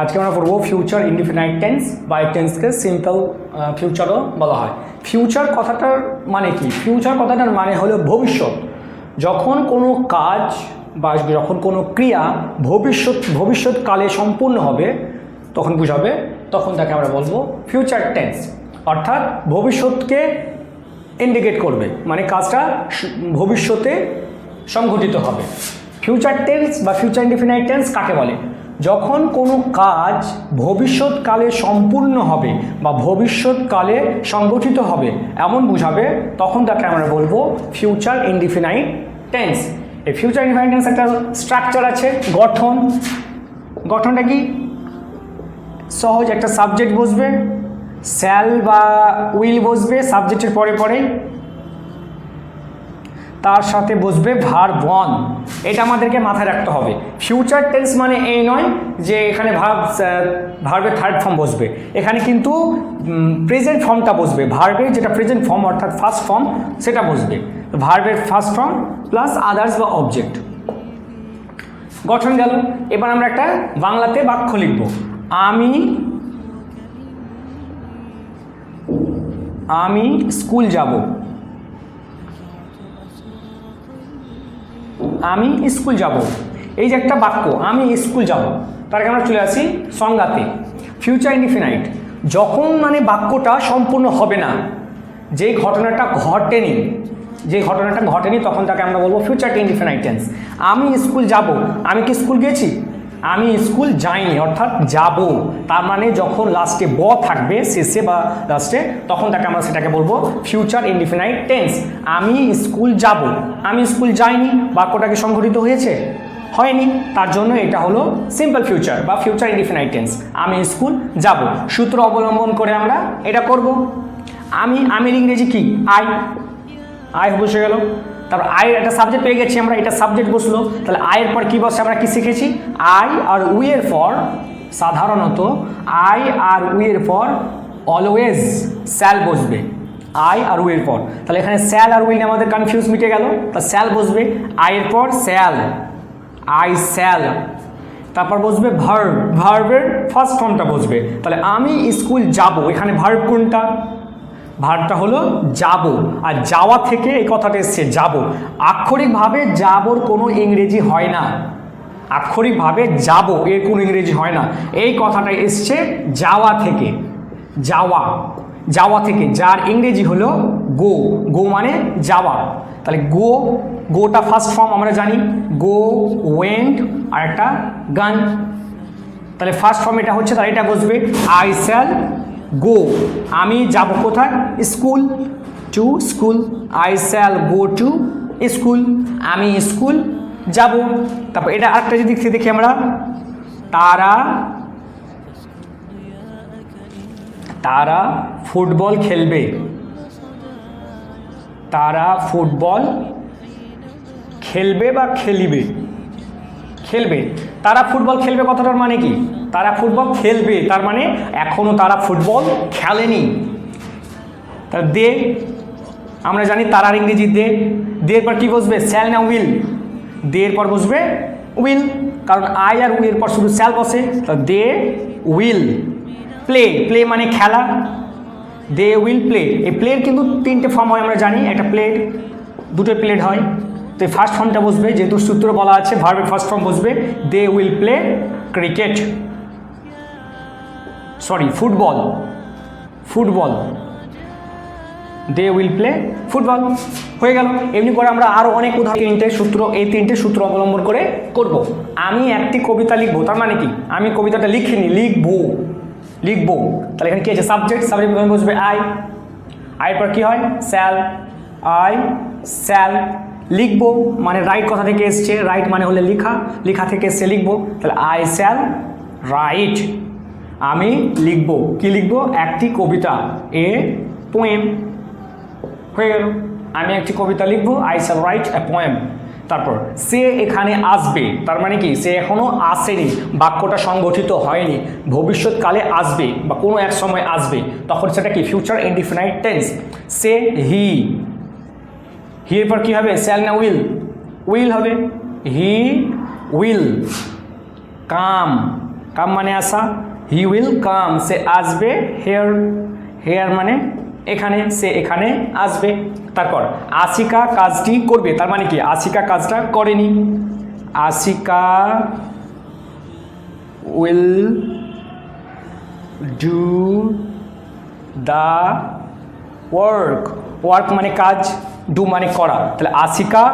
আজকে আমরা পড়ব ফিউচার ইনডিফিনাইট টেন্স বা টেন্সকে সিম্পল ফিউচারও বলা হয়। ফিউচার কথাটার মানে কি? ফিউচার কথাটার মানে হলো ভবিষ্যৎ। যখন কোনো কাজ বা যখন কোনো ক্রিয়া ভবিষ্যৎ, ভবিষ্যৎকালে সম্পূর্ণ হবে, তখন বুঝাবে, তখন তাকে আমরা বলব ফিউচার টেন্স অর্থাৎ ভবিষ্যৎকে ইন্ডিকেট করবে। মানে কাজটা ভবিষ্যতে সংঘটিত হবে। ফিউচার টেন্স বা ফিউচার ইনডিফিনাইট টেন্স কাকে বলে? যখন কোনো কাজ ভবিষ্যৎকালে সম্পূর্ণ হবে বা ভবিষ্যৎকালে সংগঠিত হবে, এমন বোঝাবে, তখন তাকে আমরা বলব ফিউচার ইনডিফিনাইট টেন্স এই ফিউচার ইনডিফিনাইট টেন্স একটা স্ট্রাকচার আছে, গঠন। গঠনটা কি? সহজ একটা সাবজেক্ট বসবে স্যাল বা উইল বসবে সাবজেক্টের পরে পরে তার সাথে বসবে ভার বন এটা আমাদেরকে মাথায় রাখতে হবে। ফিউচার টেন্স মানে এই নয় যে এখানে ভার্ব ভার্বের থার্ড ফর্ম বসবে। এখানে কিন্তু প্রেজেন্ট ফর্মটা বসবে। ভার্বের যেটা প্রেজেন্ট ফর্ম অর্থাৎ ফার্স্ট ফর্ম সেটা বসবে। ভার্বের ফার্স্ট ফর্ম প্লাস আদার্স বা অবজেক্ট গঠন গেল। এবার আমরা একটা বাংলাতে বাক্য লিখব। আমি আমি স্কুল যাব। আমি স্কুল যাব। এই যে একটা বাক্য, আমি স্কুল যাব। তার আমরা চলে আসি সংজ্ঞাতে। ফিউচার ইনডিফিনাইট যখন মানে বাক্যটা সম্পূর্ণ হবে না, যে ঘটনাটা ঘটেনি, যে ঘটনাটা ঘটেনি, তখন তাকে আমরা বলব ফিউচার ইনডিফিনাইট টেন্স আমি স্কুল যাব। আমি কি স্কুল গেছি? আমি স্কুল যাইনি, অর্থাৎ যাব। তার মানে যখন লাস্টে ব থাকবে, শেষে বা লাস্টে তখন তাকে আমরা সেটাকে বলব ফিউচার ইনডিফিনাইট টেন্স আমি স্কুল যাব। আমি স্কুল যাইনি, বাক্যটাকে সংঘটিত হয়েছে? হয়নি। তার জন্য এটা হলো সিম্পল ফিউচার বা ফিউচার ইনডিফিনাইট টেন্স আমি স্কুল যাব। সূত্র অবলম্বন করে আমরা এটা করব। আমি, আমের ইংরেজি কি? আই। আই বসে গেল। তারপর আয়ের একটা সাবজেক্ট পেয়ে গেছি আমরা, এটা সাবজেক্ট বসল। তাহলে আয়ের পর কী বসে আমরা কি শিখেছি? আই আর উইয়ের পর সাধারণত আই আর উইয়ের পর অলওয়েজ স্যাল বসবে। আই আর উইয়ের পর। তাহলে এখানে স্যাল আর উইল আমাদের কনফিউজ মিটে গেল। তা স্যাল বসবে আয়ের পর স্যাল আই স্যাল তারপর বসবে ভার্ব ভার্বের ফার্স্ট ফর্মটা বসবে। তাহলে আমি স্কুল যাব, এখানে ভার্ব কোনটা? ভার্বটা হলো যাব। আর যাওয়া থেকে এই কথাটা এসছে, যাব। আক্ষরিকভাবে যাবর কোনো ইংরেজি হয় না। আক্ষরিকভাবে যাব এর কোনো ইংরেজি হয় না। এই কথাটা এসছে যাওয়া থেকে। যাওয়া। যাওয়া থেকে। যার ইংরেজি হলো গো। গো মানে যাওয়া। তাহলে গো, গোটা ফার্স্ট ফর্ম আমরা জানি। গো ওয়েন্ট আর একটা গান। তাহলে ফার্স্ট ফর্ম এটা হচ্ছে, তাহলে এটা বসবে আই শ্যাল গো। আমি যাব কোথায়? School. To school. I shall go to school. আমি স্কুল যাব। তারপর এটা আরেকটা যদি দেখি আমরা। তারা তারা ফুটবল খেলবে। তারা ফুটবল খেলবে বা খেলিবে? খেলবে। তারা ফুটবল খেলবে কথাটার মানে কি? তারা ফুটবল খেলবে, তার মানে এখনও তারা ফুটবল খেলেনি। তার দে, আমরা জানি তারার ইংরেজি দে। দের পর কি বসবে? স্যাল না উইল? দের পর বসবে উইল, কারণ আই আর উইল পর শুধু স্যাল বসে। তা দে উইল, প্লে প্লে মানে খেলা। They will play. এই প্লের কিন্তু তিনটে ফর্ম হয়, আমরা জানি। একটা প্লেট দুটো প্লেট হয়। তো এই ফার্স্ট ফর্মটা বসবে যেহেতু সূত্র বলা আছে ভার্বের ফার্স্ট ফর্ম বসবে they will play cricket sorry football football they will play football হয়ে গেল। এমনি করে আমরা আরও অনেক উদাহরণ তিনটে সূত্র, এই তিনটে সূত্র অবলম্বন করে করব। আমি একটি কবিতা লিখব, তার মানে কি? আমি কবিতাটা লিখিনি, লিখব। লিখব। তাহলে এখানে কী আছে? সাবজেক্ট সাবজেক্ট বসবে আই আয়ের পর কী হয়? স্যাল আই স্যাল লিখব মানে রাইট কথা থেকে এসছে রাইট মানে হলে লেখা লেখা থেকে এসছে লিখব, তাহলে আই স্যাল রাইট আমি লিখব, কি লিখব? একটি কবিতা এ পোয়েম হয়ে গেল। আমি একটি কবিতা লিখব I shall write a poem তারপর, সে এখানে আসবে, তার মানে কি? সে এখনও আসেনি, বাক্যটা সংগঠিত হয়নি, ভবিষ্যৎকালে আসবে, বা কোনো এক সময় আসবে। তখন সেটা কি? ফিউচার ইনডিফিনাইট টেন্স সে হি হি এর পর কী হবে? স্যাল না উইল উইল হবে? হি উইল কাম কাম মানে আসা। হি উইল কাম সে আসবে হেয়ার হেয়ার মানে এখানে, সে এখানে আসবে। তারপর, আশিকা কাজটি করবে। তার মানে কি? আশিকা কাজটা করেনি। Ashika will do the work work মানে কাজ। ডু মানে করা। তাহলে আশিকা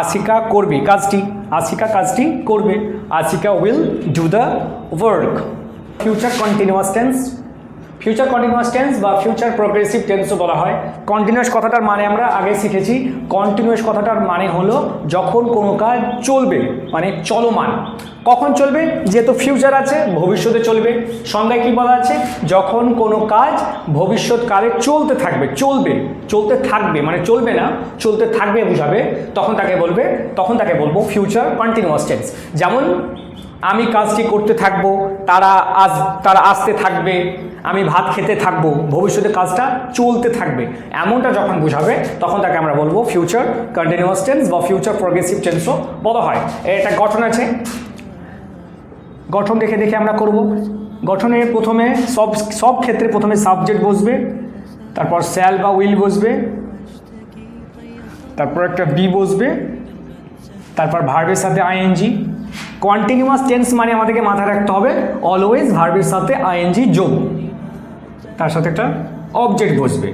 আশিকা করবে কাজটি, আশিকা কাজটি করবে। Ashika will do the work future continuous tense future continuous tense বা ফিউচার প্রোগ্রেসিভ টেন্সও বলা হয়। কন্টিনিউয়াস কথাটার মানে আমরা আগে শিখেছি। কন্টিনিউয়াস কথাটার মানে হলো যখন কোনো কাজ চলবে মানে চলমান। কখন চলবে? যেহেতু ফিউচার আছে, ভবিষ্যতে চলবে। সংজ্ঞায় কী বলা আছে? যখন কোনো কাজ ভবিষ্যৎকালে চলতে থাকবে, চলবে, চলতে থাকবে মানে চলবে না, চলতে থাকবে বুঝাবে, তখন তাকে বলবে, তখন তাকে বলব ফিউচার কন্টিনিউয়াস টেন্স যেমন আমি কাজটি করতে থাকব, তারা আজ, তারা আসতে থাকবে, আমি ভাত খেতে থাকব, ভবিষ্যতে কাজটা চলতে থাকবে। এমনটা যখন বোঝাবে, তখন তাকে আমরা বলব ফিউচার কন্টিনিউয়াস টেন্স বা ফিউচার প্রোগ্রেসিভ টেন্সও বলা হয়। একটা গঠন আছে। গঠন দেখে দেখে আমরা করব। গঠনে প্রথমে সব সব ক্ষেত্রে প্রথমে সাবজেক্ট বসবে, তারপর স্যাল বা উইল বসবে, তারপর একটা বি বসবে, তারপর ভার্বের সাথে আইএনজি কন্টিনিউয়াস টেন্স মানে আমাদেরকে মাথায় রাখতে হবে। অলওয়েজ ভার্বের সাথে আইএনজি যোগ। তার সাথে একটা অবজেক্ট বসবে।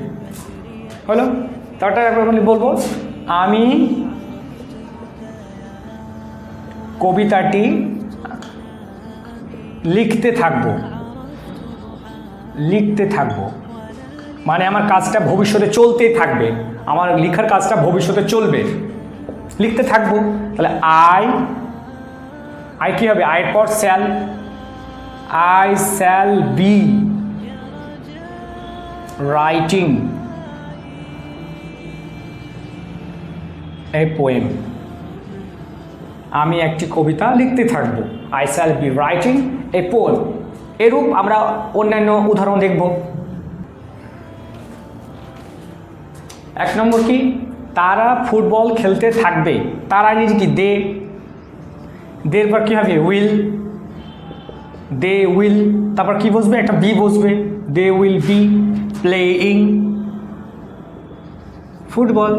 হলো? তারটা একবার বলব, আমি কবিতাটি লিখতে থাকব। লিখতে থাকব। মানে আমার কাজটা ভবিষ্যতে চলতেই থাকবে। আমার লেখার কাজটা ভবিষ্যতে চলবে। লিখতে থাকব। তাহলে আই আই কী হবে? আই পর shall I shall be writing a poem আমি একটি কবিতা লিখতে থাকব। I shall be writing a poem এরূপ আমরা অন্যান্য উদাহরণ দেখব। এক নম্বর কি? তারা ফুটবল খেলতে থাকবে। তারা নিজে কি দে দের পর কী হবে? উইল দে উইল তারপর কি বসবে? একটা বি বসবে। They will be playing football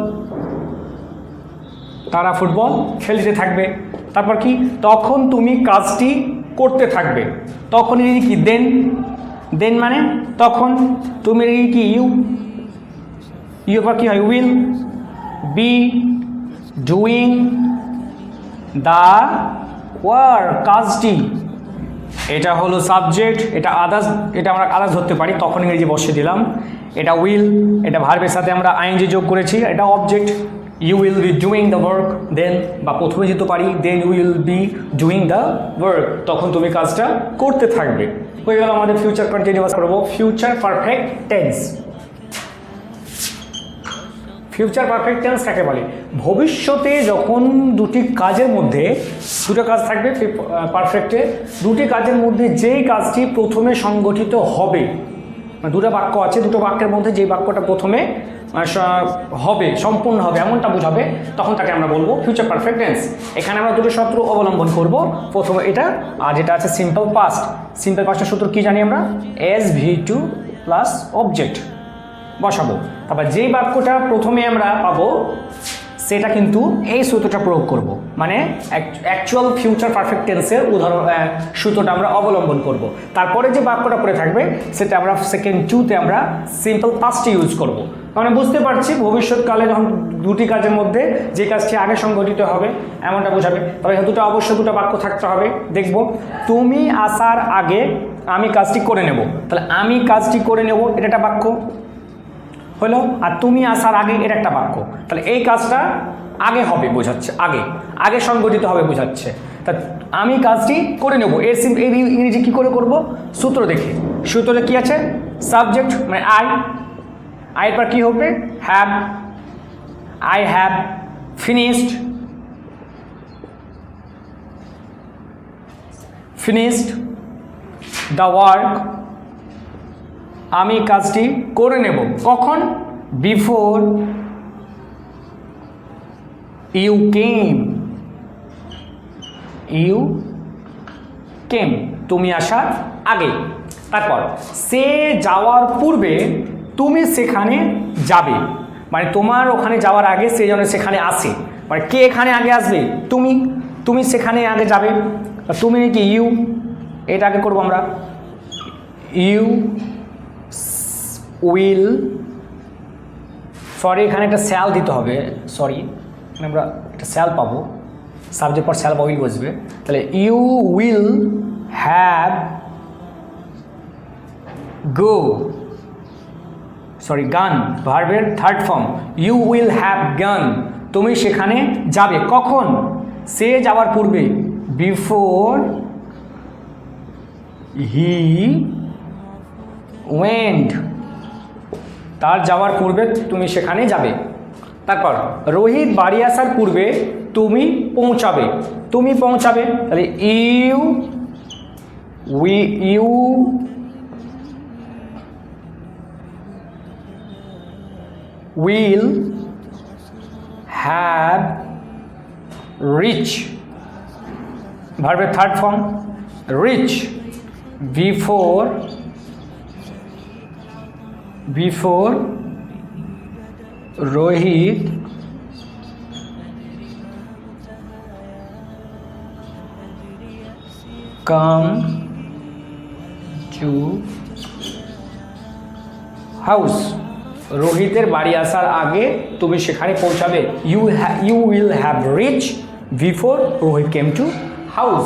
তারা ফুটবল খেলতে থাকবে। তারপর কি? তখন তুমি কাজটি করতে থাকবে। তখন এই কি? দেন দেন মানে তখন তুমি কি? ইউ ইউ পর কি হয়? Will be doing the work, কাজটি। এটা হলো সাবজেক্ট, এটা আদার্স এটা আমরা আদার্স ধরতে পারি, তখন ইংরেজি বসে দিলাম। এটা উইল এটা ভার্বের সাথে আমরা আইনজি যোগ করেছি, এটা object you will be doing the work then বা প্রথমে যেতে পারি then will be doing the work তখন তুমি কাজটা করতে থাকবে। হয়ে গেল আমাদের ফিউচার কন্টিনিউয়াস করব। Future perfect tense future perfect tense কাকে বলে? ভবিষ্যতে যখন দুটি কাজের মধ্যে, দুটো কাজ থাকবে পারফেক্টে দুটি কাজের মধ্যে যেই কাজটি প্রথমে সংগঠিত হবে মানে দুটো বাক্য আছে, দুটো বাক্যের মধ্যে যেই বাক্যটা প্রথমে হবে, সম্পূর্ণ হবে, এমনটা বোঝাবে, তখন তাকে আমরা বলব ফিউচার পারফেক্ট টেন্স এখানে আমরা দুটো সূত্র অবলম্বন করব। প্রথমে এটা, আর যেটা আছে সিম্পল পাস্ট সিম্পল পাস্টের সূত্র কি জানি আমরা? S V two plus object বসাবো। তারপর যেই বাক্যটা প্রথমে আমরা পাবো, সেটা কিন্তু এই সূত্রটা প্রয়োগ করব। মানে অ্যাকচুয়াল ফিউচার পারফেক্ট টেন্সের উদাহরণ সূত্রটা আমরা অবলম্বন করব। তারপরে যে বাক্যটা পড়ে থাকবে, সেটা আমরা সেকেন্ড টুতে আমরা সিম্পল পাস্টে ইউজ করব। মানে বুঝতে পারছি ভবিষ্যৎকালে যখন দুটি কাজের মধ্যে যে কাজটি আগে সংগঠিত হবে, এমনটা বোঝাবে। তবে দুটো, অবশ্যই দুটো বাক্য থাকতে হবে। দেখব, তুমি আসার আগে আমি কাজটি করে নেব। তাহলে আমি কাজটি করে নেব, এটা একটা বাক্য। হলো, আর তুমি আসার আগে এর একটা বাক্য। তাহলে এই কাজটা আগে হবে বোঝাচ্ছে, আগে আগে সংগঠিত হবে বোঝাচ্ছে। তা আমি কাজটি করে নেব। এর সিম এই ইংরেজি কী করে করব? সূত্র দেখে। সূত্রে কি আছে? সাবজেক্ট মানে আই আয়ের পর কী হবে? Have, I have finished finished the work আমি কাজটি করে নেব। কখন? Before you came. You came. তুমি আসার আগে। তারপর, সে যাওয়ার পূর্বে তুমি সেখানে যাবে। মানে তোমার ওখানে যাওয়ার আগে সে যেন সেখানে আসে। মানে কে এখানে আগে আসবে? তুমি। তুমি সেখানে আগে যাবে। তুমি নাকি ইউ? এটা আগে করব আমরা। ইউ উইল সরি এখানে একটা স্যাল দিতে হবে সরি এখানে আমরা একটা স্যাল পাবো সাবজেক্ট পর স্যাল উইল বসবে, তাহলে you will have go sorry gone ভার্বের third form you will have gone তুমি সেখানে যাবে, কখন? সে যাওয়ার পূর্বে বিফোর হি ওয়েন্ড তার যাওয়ার পূর্বে তুমি সেখানে যাবে। তারপর, রোহিত বাড়ি আসার পূর্বে তুমি পৌঁছাবে। তুমি পৌঁছাবে, তাহলে you, we, you, will have reach. ভার্বের third form, reach before before Rohit come to house. রোহিতের বাড়ি আসার আগে তুমি সেখানে পৌঁছাবে। You you will have reach before Rohit came to house